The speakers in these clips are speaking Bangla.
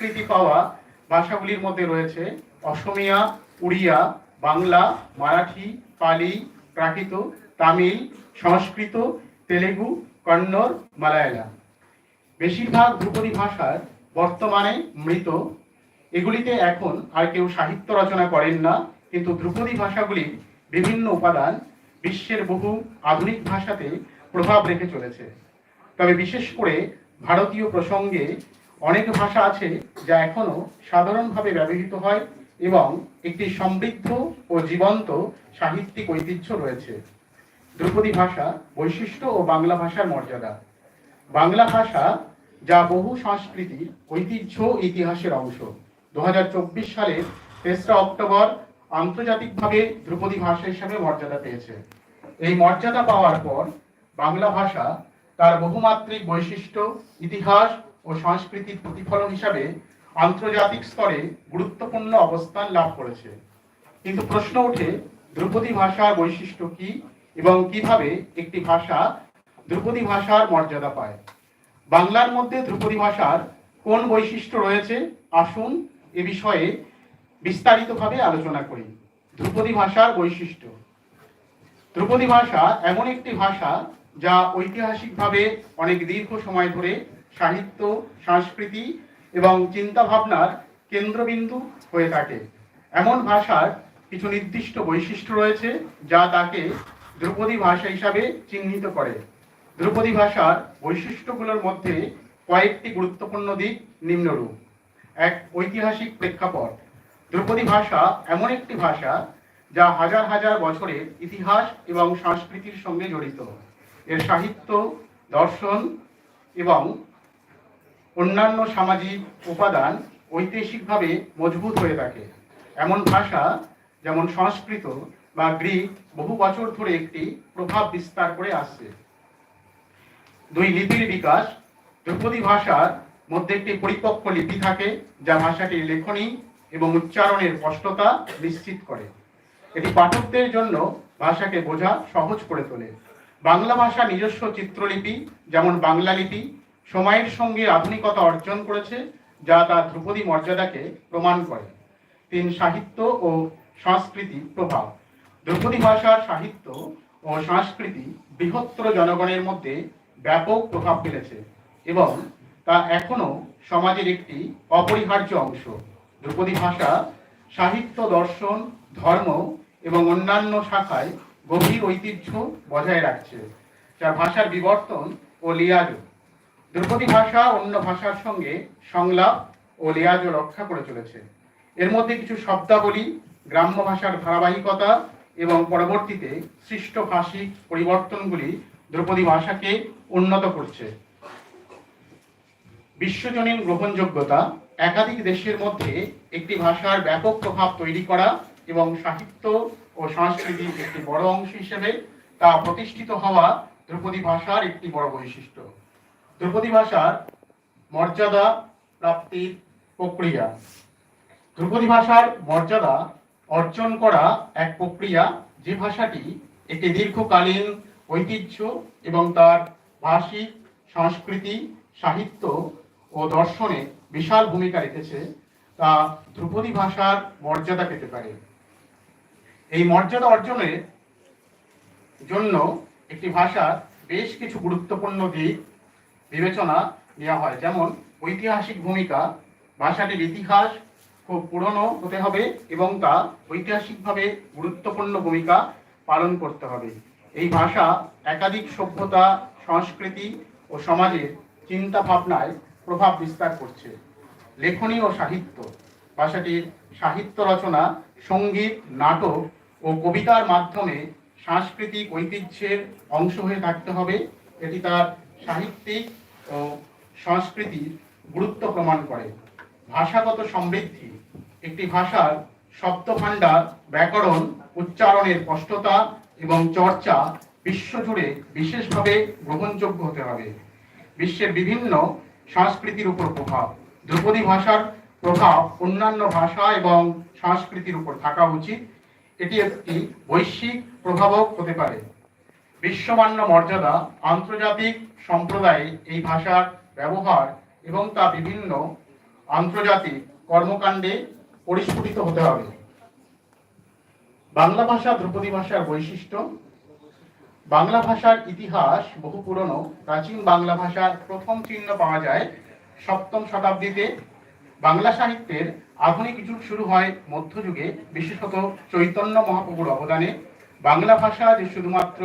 স্বীকৃতি পাওয়া ভাষাগুলির মধ্যে রয়েছে অসমিয়া, উড়িয়া, বাংলা, মারাঠি, পালি, প্রাকৃত, তামিল, সংস্কৃত, তেলেগু, কন্নড়, মালায়ালাম। বেশিরভাগ ধ্রুপদী ভাষার বর্তমানে মৃত। এগুলিতে এখন আর কেউ সাহিত্য রচনা করেন না, কিন্তু ধ্রুপদী ভাষাগুলির বিভিন্ন উপাদান বিশ্বের বহু আধুনিক ভাষাতে প্রভাব রেখে চলেছে। তবে বিশেষ করে ভারতীয় প্রসঙ্গে অনেক ভাষা আছে যা এখনও সাধারণভাবে ব্যবহৃত হয় এবং একটি সমৃদ্ধ ও জীবন্ত সাহিত্যিক ঐতিহ্য রয়েছে। ধ্রুপদী ভাষা বৈশিষ্ট্য ও বাংলা ভাষার মর্যাদা। বাংলা ভাষা যা বহু সংস্কৃতির ঐতিহ্য ইতিহাসের অংশ। দু হাজার চব্বিশ সালের তেসরা অক্টোবর আন্তর্জাতিকভাবে ধ্রুপদী ভাষা হিসাবে মর্যাদা পেয়েছে। এই মর্যাদা পাওয়ার পর বাংলা ভাষা তার বহুমাত্রিক বৈশিষ্ট্য, ইতিহাস ও সংস্কৃতির প্রতিফলন হিসাবে আন্তর্জাতিক স্তরে গুরুত্বপূর্ণ অবস্থান লাভ করেছে। কিন্তু প্রশ্ন ওঠে, ধ্রুপদী ভাষার বৈশিষ্ট্য কি এবং কীভাবে একটি ভাষা ধ্রুপদী ভাষার মর্যাদা পায়? বাংলার মধ্যে ধ্রুপদী ভাষার কোন বৈশিষ্ট্য রয়েছে? আসুন এ বিষয়ে বিস্তারিতভাবে আলোচনা করি। ধ্রুপদী ভাষার বৈশিষ্ট্য। ধ্রুপদী ভাষা এমন একটি ভাষা যা ঐতিহাসিকভাবে অনেক দীর্ঘ সময় ধরে সাহিত্য, সংস্কৃতি এবং চিন্তাভাবনার কেন্দ্রবিন্দু হয়ে থাকে। এমন ভাষার কিছু নির্দিষ্ট বৈশিষ্ট্য রয়েছে যা তাকে ধ্রুপদী ভাষা হিসাবে চিহ্নিত করে। ধ্রুপদী ভাষার বৈশিষ্ট্যগুলোর মধ্যে কয়েকটি গুরুত্বপূর্ণ দিক নিম্নরূপ। এক, ঐতিহাসিক প্রেক্ষাপট। ধ্রুপদী ভাষা এমন একটি ভাষা যা হাজার হাজার বছরের ইতিহাস এবং সংস্কৃতির সঙ্গে জড়িত। এর সাহিত্য, দর্শন এবং অন্যান্য সামাজিক উপাদান ঐতিহাসিকভাবে মজবুত হয়ে থাকে। এমন ভাষা, যেমন সংস্কৃত বা গ্রিক, বহু বছর ধরে একটি প্রভাব বিস্তার করে আসছে। দুই লিপির বিকাশ ধ্রুপদী ভাষার মধ্যে একটি পরিপক্ক লিপি থাকে, যা ভাষাটির লেখনী এবং উচ্চারণের স্পষ্টতা নিশ্চিত করে। এটি পাঠকদের জন্য ভাষাকে বোঝা সহজ করে তোলে। বাংলা ভাষা নিজস্ব চিত্রলিপি, যেমন বাংলা লিপি সময়ের সঙ্গে আধুনিকতা অর্জন করেছে, যা তার ধ্রুপদী মর্যাদাকে প্রমাণ করে। তিন সাহিত্য ও সংস্কৃতি প্রভাব। ধ্রুপদী ভাষার সাহিত্য ও সংস্কৃতি বৃহত্তর জনগণের মধ্যে ব্যাপক প্রভাব ফেলেছে এবং তা এখনও সমাজের একটি অপরিহার্য অংশ। ধ্রুপদী ভাষা সাহিত্য, দর্শন, ধর্ম এবং অন্যান্য শাখায় গভীর ঐতিহ্য বজায় রাখছে, যা ভাষার বিবর্তন ও লিয়াজ ধ্রুপদী ভাষা অন্য ভাষার সঙ্গে সংলাপ ও লেয়াজ রক্ষা করে চলেছে। এর মধ্যে কিছু শব্দাবলী, গ্রাম্য ভাষার ধারাবাহিকতা এবং পরবর্তীতে সৃষ্ট ভাষিক পরিবর্তনগুলি ধ্রুপদী ভাষাকে উন্নত করছে। বিশ্বজনীন গ্রহণযোগ্যতা, একাধিক দেশের মধ্যে একটি ভাষার ব্যাপক প্রভাব তৈরি করা এবং সাহিত্য ও সংস্কৃতির একটি বড় অংশ হিসেবে তা প্রতিষ্ঠিত হওয়া ধ্রুপদী ভাষার একটি বড় বৈশিষ্ট্য। ধ্রুপদী ভাষার মর্যাদা প্রাপ্তির প্রক্রিয়া। ধ্রুপদী ভাষার মর্যাদা অর্জন করা এক প্রক্রিয়া যে ভাষাটি একটি দীর্ঘকালীন ঐতিহ্য এবং তার ভাষিক, সংস্কৃতি, সাহিত্য ও দর্শনে বিশাল ভূমিকা রেখেছে, তা ধ্রুপদী ভাষার মর্যাদা পেতে পারে। এই মর্যাদা অর্জনের জন্য একটি ভাষার বেশ কিছু গুরুত্বপূর্ণ দিক বিবেচনা নেওয়া হয়। যেমন, ঐতিহাসিক ভূমিকা, ভাষাটির ইতিহাস খুব পুরনো হতে হবে এবং তা ঐতিহাসিকভাবে গুরুত্বপূর্ণ ভূমিকা পালন করতে হবে। এই ভাষা একাধিক সভ্যতা, সংস্কৃতি ও সমাজের চিন্তা ভাবনায় প্রভাব বিস্তার করছে। লেখনী ও সাহিত্য, ভাষাটির সাহিত্য রচনা, সংগীত, নাটক ও কবিতার মাধ্যমে সাংস্কৃতিক ঐতিহ্যের অংশ হয়ে থাকতে হবে। এটি তার সাহিত্যিক ও সংস্কৃতির গুরুত্ব প্রমাণ করে। ভাষাগত সমৃদ্ধি, একটি ভাষার শব্দভাণ্ডার, ব্যাকরণ, উচ্চারণের স্পষ্টতা এবং চর্চা বিশ্বজুড়ে বিশেষভাবে গ্রহণযোগ্য হতে হবে। বিশ্বের বিভিন্ন সংস্কৃতির উপর প্রভাব ধ্রুপদী ভাষার প্রভাব অন্যান্য ভাষা এবং সংস্কৃতির উপর থাকা উচিত। এটি একটি বৈশ্বিক প্রভাবক হতে পারে। বিশ্বমান্য মর্যাদা আন্তর্জাতিক সম্প্রদায়ে এই ভাষার ব্যবহার এবং তা বিভিন্ন আন্তর্জাতিক কর্মকাণ্ডে পরিস্ফুটিত হতে হবে। বাংলা ভাষা ধ্রুপদী ভাষার বৈশিষ্ট্য, বাংলা ভাষার ইতিহাস বহু পুরনো, প্রাচীন বাংলা ভাষার প্রথম চিহ্ন পাওয়া যায় সপ্তম শতাব্দীতে। বাংলা সাহিত্যের আধুনিক যুগ শুরু হয় মধ্যযুগে, বিশেষত চৈতন্য মহাপ্রভুর অবদানে। বাংলা ভাষা যে শুধুমাত্র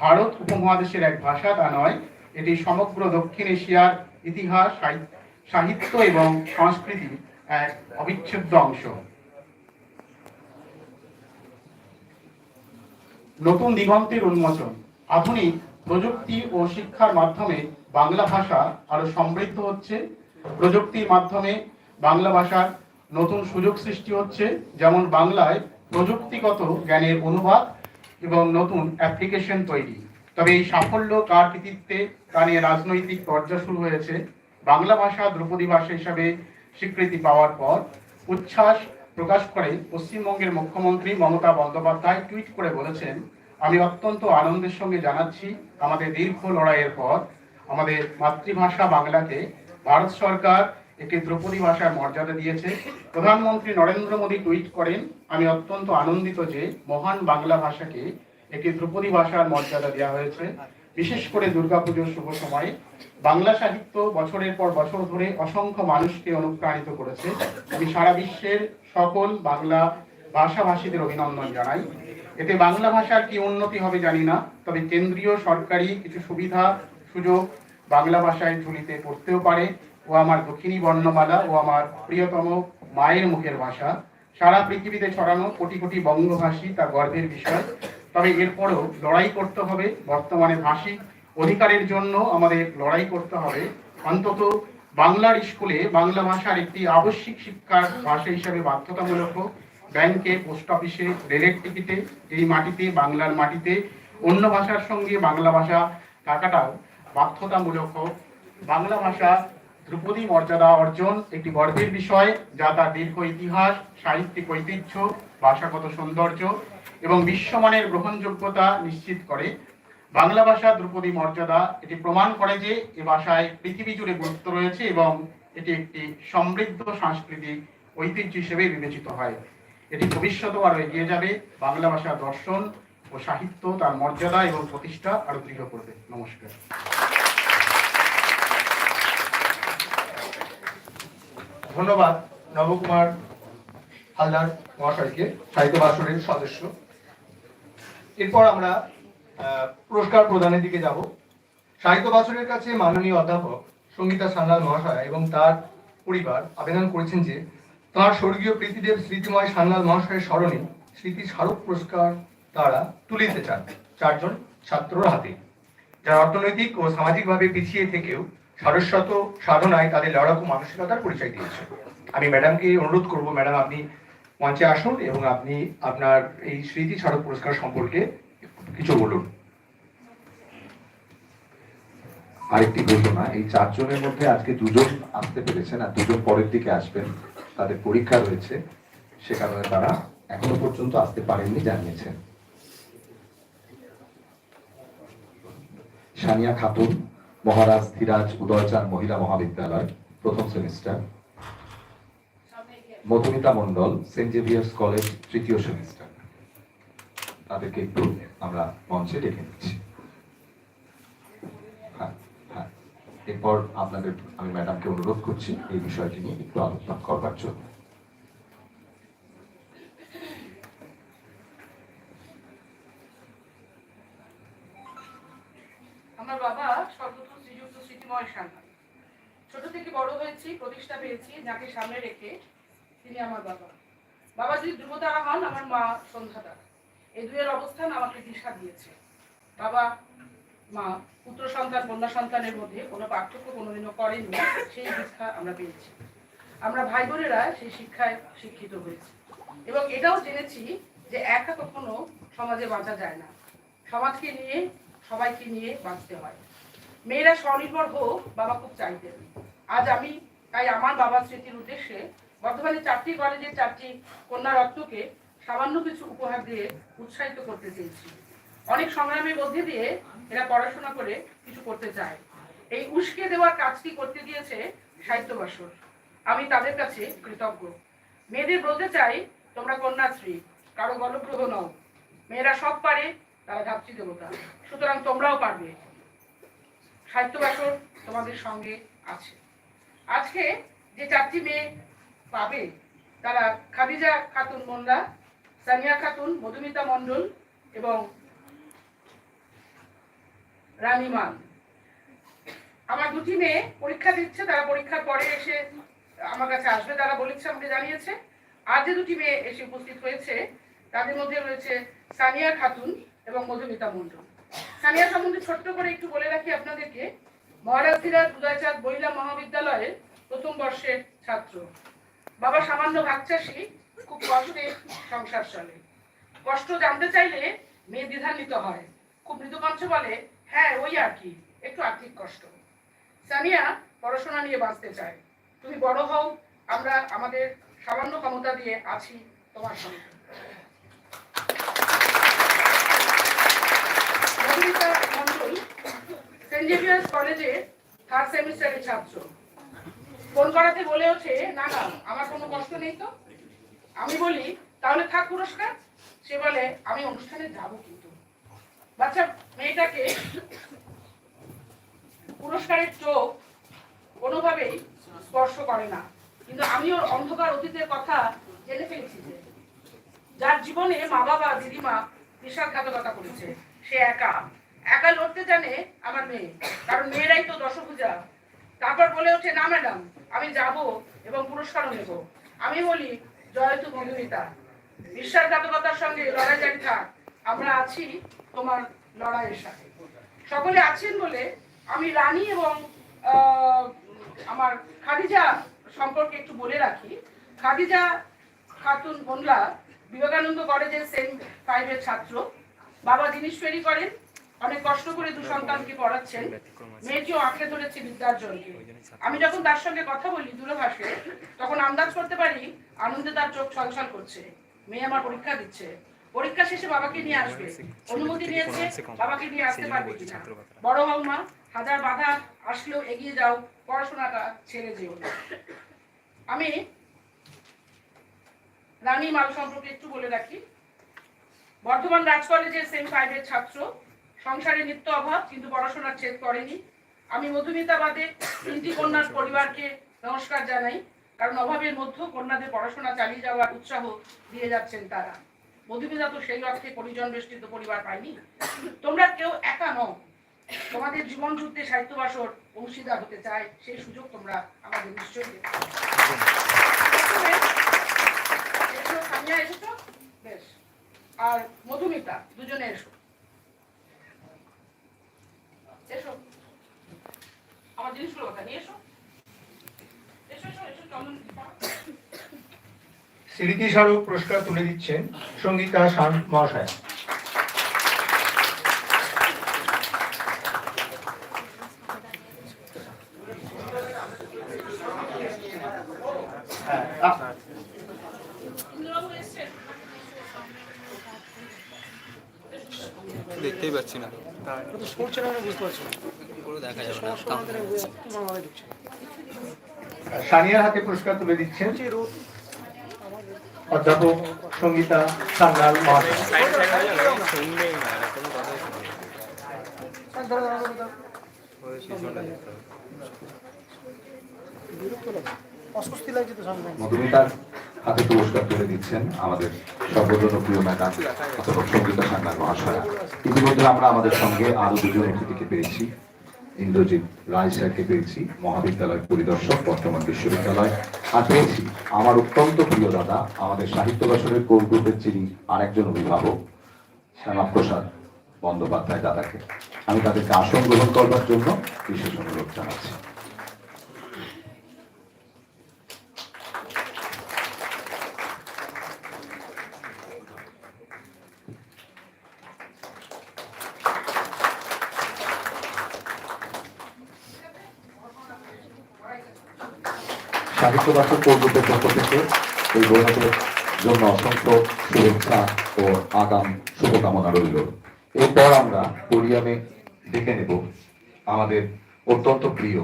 ভারত উপমহাদেশের এক ভাষা তা নয়, এটি সমগ্র দক্ষিণ এশিয়ার ইতিহাস সাহিত্য এবং সংস্কৃতির এক অবিচ্ছেদ্য অংশ। নতুন দিগন্তের উন্মোচন। আধুনিক প্রযুক্তি ও শিক্ষার মাধ্যমে বাংলা ভাষা আরও সমৃদ্ধ হচ্ছে। প্রযুক্তির মাধ্যমে বাংলা ভাষার নতুন সুযোগ সৃষ্টি হচ্ছে, যেমন বাংলায় প্রযুক্তিগত জ্ঞানের অনুবাদ এবং নতুন অ্যাপ্লিকেশন তৈরি। তবে এই সাফল্য কার কৃতিত্বে তা নিয়ে রাজনৈতিক চর্চা শুরু হয়েছে। বাংলা ভাষা ধ্রুপদী ভাষা হিসাবে স্বীকৃতি পাওয়ার পর উচ্ছ্বাস প্রকাশ করে পশ্চিমবঙ্গের মুখ্যমন্ত্রী মমতা বন্দ্যোপাধ্যায় টুইট করে বলেছেন, আমি অত্যন্ত আনন্দের সঙ্গে জানাচ্ছি আমাদের দীর্ঘ লড়াইয়ের পর আমাদের মাতৃভাষা বাংলাকে ভারত সরকার একটি ধ্রুপদী ভাষার মর্যাদা দিয়েছে। প্রধানমন্ত্রী নরেন্দ্র মোদী টুইট করেন, আমি অত্যন্ত আনন্দিত যে মহান বাংলা ভাষাকে একটি ধ্রুপদী ভাষার মর্যাদা দেওয়া হয়েছে। বিশেষ করে দুর্গাপুজোর শুভ সময়ে বাংলা সাহিত্য বছরের পর বছর ধরে অসংখ্য মানুষকে অনুপ্রাণিত করেছে। আমি সারা বিশ্বের সকল বাংলা ভাষাভাষীদের অভিনন্দন জানাই। এতে বাংলা ভাষার কি উন্নতি হবে জানি না, তবে কেন্দ্রীয় সরকারি কিছু সুবিধা, সুযোগ বাংলা ভাষায় ঝুলিতে পড়তেও পারে। ও আমার দক্ষিণী বর্ণমালা ও আমার প্রিয়তম মায়ের মুখের ভাষা সারা পৃথিবীতে ছড়ানো কোটি কোটি বঙ্গভাষী তা গর্বের বিষয় তবে এরপরও লড়াই করতে হবে, বর্তমানে ভাষিক অধিকারের জন্য আমাদের লড়াই করতে হবে অন্তত বাংলার স্কুলে বাংলা ভাষার একটি আবশ্যিক শিক্ষার ভাষা হিসেবে বাধ্যতামূলক হোক। ব্যাংকে, পোস্ট অফিসে, রেলের টিকিটে, এই মাটিতে, বাংলার মাটিতে, অন্য ভাষার সঙ্গে বাংলা ভাষা থাকাটাও বাধ্যতামূলক হোক। বাংলা ভাষা ধ্রুপদী মর্যাদা অর্জন একটি গর্বের বিষয়, যা তার দীর্ঘ ইতিহাস, সাহিত্যিক ঐতিহ্য, ভাষাগত সৌন্দর্য এবং বিশ্বমানের গ্রহণযোগ্যতা নিশ্চিত করে। বাংলা ভাষা ধ্রুপদী মর্যাদা এটি প্রমাণ করে যে এ ভাষায় পৃথিবী জুড়ে গুরুত্ব রয়েছে এবং এটি একটি সমৃদ্ধ সাংস্কৃতিক ঐতিহ্য হিসেবে বিবেচিত হয়। এটি ভবিষ্যতেও আরও এগিয়ে যাবে। বাংলা ভাষা দর্শন ও সাহিত্য তার মর্যাদা এবং প্রতিষ্ঠা আরও দৃঢ় করবে। নমস্কার। ধন্যবাদ নবকুমার হালদার মহাশয়কে, সাহিত্য ভাষণের সদস্য। এরপর আমরা পুরস্কার প্রদানের দিকে যাব। সাহিত্য ভাষণের কাছে মাননীয় অধ্যাপক সঙ্গীতা সান্যাল মহাশয় এবং তার পরিবার আবেদন করেছেন যে তাঁর স্বর্গীয় প্রীতিদেব স্মৃতিময় সান্যাল মহাশয়ের স্মরণে স্মৃতি স্মারক পুরস্কার তারা তুলে দিতে চান, চারজন ছাত্রর হাতে। যারা অর্থনৈতিক ও সামাজিকভাবে পিছিয়ে থেকেও সারস্বত সাধনায় তাদের লড়াকু মানসিকতার পরিচয় দিয়েছে। আমি ম্যাডামকে অনুরোধ করব, ম্যাডাম, আপনি মঞ্চে আসুন এবং আপনি আপনার এই স্মৃতি স্মারক পুরস্কার সম্পর্কে কিছু বলুন। আরেকটি ঘোষণা, এই চারজনের মধ্যে আজকে দুজন আসতে পেরেছেন আর দুজন পরের দিকে আসবেন। তাদের পরীক্ষা রয়েছে, সে কারণে তারা এখনও পর্যন্ত আসতে পারেননি জানিয়েছেন। সানিয়া খাতুন মহারাজ ধীরাজ উদয়চাঁদ মহিলা মহাবিদ্যালয়, প্রথম semester. Madhumita Mondal Saint Xavier's college, তৃতীয় সেমিস্টার। তাদেরকে একটু আমরা মঞ্চে ডেকে নিচ্ছি। হ্যাঁ হ্যাঁ। এরপর আপনাদের, আমি ম্যাডামকে অনুরোধ করছি এই বিষয়টি নিয়ে একটু আলোচনা করবার জন্য আমার বাবা সর্বত্র শ্রীযুক্ত স্মৃতিময় সান্যাল ছোট থেকে বড় হয়েছি প্রতিষ্ঠা পেয়েছি, যাকে সামনে রেখে তিনি আমার বাবা। বাবা যদি ধ্রুবতারা হন, আমার মা সন্ধ্যা এই দুয়ের অবস্থান আমাকে দিশা দিয়েছে। বাবা, মা, পুত্র সন্তান, কন্যা সন্তানের মধ্যে কোনো পার্থক্য কোনোদিনও করেননি, সেই শিক্ষা আমরা পেয়েছি। আমরা ভাই বোনেরা সেই শিক্ষায় শিক্ষিত হয়েছি। এবং এটাও জেনেছি যে একা কখনো সমাজে বাঁচা যায় না। সমাজকে নিয়ে, সবাইকে নিয়ে বাঁচতে হয়। মেয়েরা স্বনির্ভর হোক, বাবা খুব চাইতেন। আজ আমি তাই আমার বাবার স্মৃতির উদ্দেশ্যে বর্তমানে চারটি কলেজের চারটি কন্যা রত্নকে সামান্য কিছু উপহার দিয়ে উৎসাহিত করতে চেয়েছি। অনেক সংগ্রামের মধ্যে দিয়ে এরা পড়াশোনা করে কিছু করতে চায়। এই উস্কে দেওয়ার কাজটি করতে দিয়েছে সাহিত্য বাসর আমি তাদের কাছে কৃতজ্ঞ। মেয়েদের বলতে চাই, তোমরা কন্যাশ্রী, কারও গলগ্রহ নও। মেয়েরা সব পারে, তারা ধাত্রী দেবতা। সুতরাং তোমরাও পারবে। সাহিত্য বাসর তোমাদের সঙ্গে আছে। আজকে যে চারটি মেয়ে পাবে, তারা খাদিজা খাতুন মোল্লা, সানিয়া খাতুন, মধুমিতা মণ্ডল এবং রানীমান আমার দুটি মেয়ে পরীক্ষা দিচ্ছে, তারা পরীক্ষার পরে এসে আমার কাছে আসবে, তারা বলেছে, আমাকে জানিয়েছে। আর যে দুটি মেয়ে এসে উপস্থিত হয়েছে, তাদের মধ্যে রয়েছে সানিয়া খাতুন এবং মধুমিতা মণ্ডল। সানিয়া সম্বন্ধে ছোট্ট করে একটু বলে রাখি আপনাদেরকে মহারাজ সিরাজ উদয়চাঁদ মহিলা মহাবিদ্যালয়ের প্রথম বর্ষের ছাত্র। বাবা সামান্য ভাগ চাষি খুব কষ্টে সংসার চলে। কষ্ট জানতে চাইলে মেয়ে দ্বিধান্বিত হয়। খুব মৃদুকণ্ঠ বলে হ্যাঁ ওই আর কি, একটু আর্থিক কষ্ট। সানিয়া পড়াশোনা নিয়ে বাঁচতে চায়। তুমি বড় হও, আমরা আমাদের সামান্য ক্ষমতা দিয়ে আছি তোমার সঙ্গে। সেন্ট জেভিয়ার্স কলেজে থার্ড সেমিস্টারের ছাত্র। ফোন করাতে বলে ওঠে, না না, আমার কোনো কষ্ট নেই তো। আমি বলি, তাহলে থাক পুরস্কার। সে বলে, আমি অনুষ্ঠানে যাব কিন্তু। বাচ্চা মেয়েটাকে পুরস্কারের চোখ কোনোভাবেই স্পর্শ করে না। কিন্তু আমি ওর অন্ধকার অতীতের কথা জেনে ফেলছি যে, যার জীবনে মা বাবা দিদিমা বিশ্বাসঘাতকতা করেছে। সে একা। একা লড়তে জানে আমার মেয়ে। কারণ মেয়েরাই তো দশভূজা। তারপর বলে ওঠে, না, ম্যাডাম, আমি যাব এবং পুরস্কারও নেব। আমি বলি, জয় তু মধুমিতা বিশ্বাসঘাতকতার সঙ্গে লড়াই জারি থাক। আমরা আছি তোমার লড়াইয়ের সাথে। সকলে আছেন বলে আমি রানী এবং আমার খাদিজা সম্পর্কে একটু বলে রাখি। খাদিজা খাতুন মোল্লা বিবেকানন্দ কলেজের সেন্ট ফাইভের ছাত্র। বাবা জিনিস তৈরি করেন অনেক কষ্ট করে দু সন্তানকে পড়াচ্ছেন। মেয়েটিও আঁকড়ে ধরেছে বিদ্যার্জনকে আমি যখন তার সঙ্গে কথা বলি দূরভাষে, তখন আন্দাজ করতে পারি আনন্দে তার চোখ ছলছল করছে। মেয়ে আমার পরীক্ষা দিচ্ছে। পরীক্ষা শেষে বাবাকে নিয়ে আসবে। অনুমতি নিয়েছে, বাবাকে নিয়ে আসতে পারবে কিনা। বড় হও মা হাজার বাধা আসলেও এগিয়ে যাও, পড়াশোনাটা ছেড়ে যেও। আমি রানী মাল সম্পর্কে একটু বলে রাখি। বর্ধমান রাজ কলেজের সেম ফাইভের ছাত্র সংসারে নিত্য অভাব, কিন্তু পড়াশোনার ছেদ করেনি। আমি মধুমিতা বাদে তিনটি কন্যার পরিবারকে নমস্কার জানাই, কারণ অভাবের মধ্যেও কন্যাদের পড়াশোনা চালিয়ে যাওয়ার উৎসাহ দিয়ে যাচ্ছেন তারা। মধুমিতা তো সেই অর্থে পরিজন বেষ্টিত পরিবার পায়নি। তোমরা কেউ একা নও। তোমাদের জীবন যুদ্ধে সাহিত্য বাসর অংশীদার হতে চায়, সেই সুযোগ তোমরা আমাদের নিশ্চয়ই দেবে? বেশ। আর মধুমিতা, দুজনে এসো। এসো। আমার জিনিসগুলো নিয়ে এসো। পুরস্কার তুলে দিচ্ছেন সঙ্গীতা শান মহাশয়। না সানিয়ার হাতে পুরস্কার তুলে দিচ্ছেন অধ্যাপক সঙ্গীতা সান্যাল হবে। মধুমিতার হাতে পুরস্কার তুলে দিচ্ছেন আমাদের সর্বজনপ্রিয় ম্যাডাম অধ্যাপক সঙ্গীতা সান্যাল মহাশয়া। ইতিমধ্যে আমরা আমাদের সঙ্গে আরও দুজন অতিথিকে পেয়েছি। ইন্দ্রজিৎ রায় স্যারকে পেয়েছি মহাবিদ্যালয় পরিদর্শক, বর্তমান বিশ্ববিদ্যালয়। আর পেয়েছি আমার অত্যন্ত প্রিয় দাদা, আমাদের সাহিত্য বছরের কোর গ্রুপের যিনি আরেকজন অভিভাবক, শ্যামাপ্রসাদ বন্দ্যোপাধ্যায় দাদাকে। আমি তাদেরকে আসন গ্রহণ করবার জন্য বিশেষ অনুরোধ জানাচ্ছি। সাহিত্য বাসক কর্মীদের পক্ষ থেকে এই বইমের জন্য অসংখ্য শুভেচ্ছা ও আগাম শুভকামনা রইল। এরপর আমরা পোডিয়ামে দেখে নেব আমাদের অত্যন্ত প্রিয়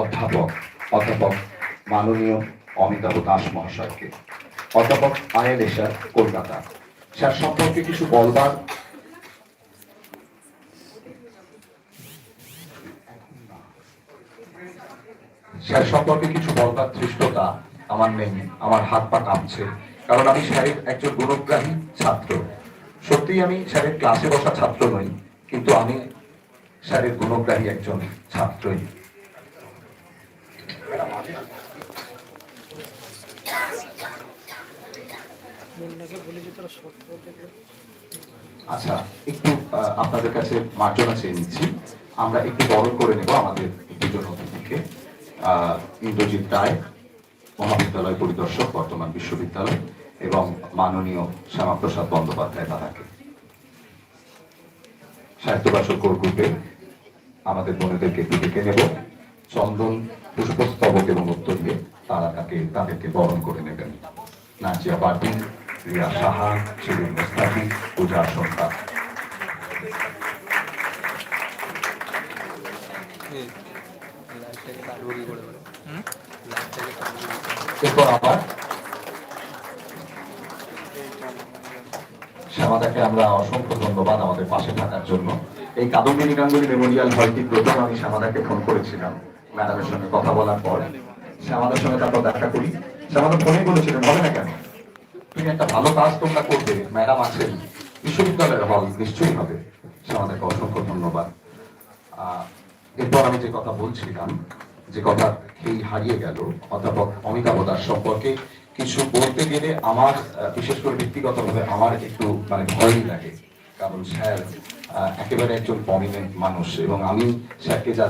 অধ্যাপক অধ্যাপক মাননীয় অমিতাভ দাস মহাশয়কে। অধ্যাপক আয়েল এশার কলকাতা। স্যার, সম্পর্কে কিছু বলবার স্যার সম্পর্কে কিছু বলবার ধৃষ্টতা আমার নেই, আমার হাত পা কাঁপছে। কারণ আমি স্যারের একজন গুণগ্রাহী ছাত্র। সত্যিই আমি স্যারের ক্লাসে বসা ছাত্র নই, কিন্তু আমি স্যারের গুণগ্রাহী একজন ছাত্রই। আচ্ছা একটু আপনাদের কাছে মার্জনা চেয়ে নিচ্ছি। আমরা একটু বরণ করে নেব আমাদের দুজন অতিথিকে। ইন্দ্রজিৎ রায়, মহাবিদ্যালয় পরিদর্শক, বর্তমান বিশ্ববিদ্যালয়, এবং মাননীয় শ্যামাপ্রসাদ বন্দ্যোপাধ্যায় দাদাকে। সাহিত্যবাসক গ্রুপে আমাদের বোনেদেরকে ডেকে নেব। চন্দন পুষ্পস্তবক এবং উত্তর দিয়ে তারা তাকে, তাদেরকে বরণ করে নেবেন। নাজিয়া বাটি রিয়া সাহা শিরিন মুস্তাফি, পূজা সন্তা এরপর আবার শ্যামাদাকে আমরা অসংখ্য ধন্যবাদ আমাদের পাশে থাকার জন্য। এই কাদম্বিনী গাঙ্গুলি মেমোরিয়াল হলটি প্রথম আমি শ্যামাদাকে ফোন করেছিলাম ম্যাডামের সঙ্গে কথা বলার পর। শ্যামাদার সঙ্গে তারপর দেখা করি। শ্যামাদা ফোনে বলেছিলেন হবে না কেন? তুমি একটা ভালো কাজ তোমরা করবে, ম্যাডাম আছেন, বিশ্ববিদ্যালয়ের হল নিশ্চয়ই হবে। শ্যামাদাকে অসংখ্য ধন্যবাদ। এরপর আমি যে কথা বলছিলাম যে কথা খেই হারিয়ে গেল, অধ্যাপক অমিতাভ দাস সম্পর্কে কিছু বলতে গেলে আমার বিশেষ করে ব্যক্তিগতভাবে আমার একটু মানে ভয়ই লাগে। কারণ স্যার একেবারে একজন পমিনেন্ট মানুষ এবং আমি স্যারকে যা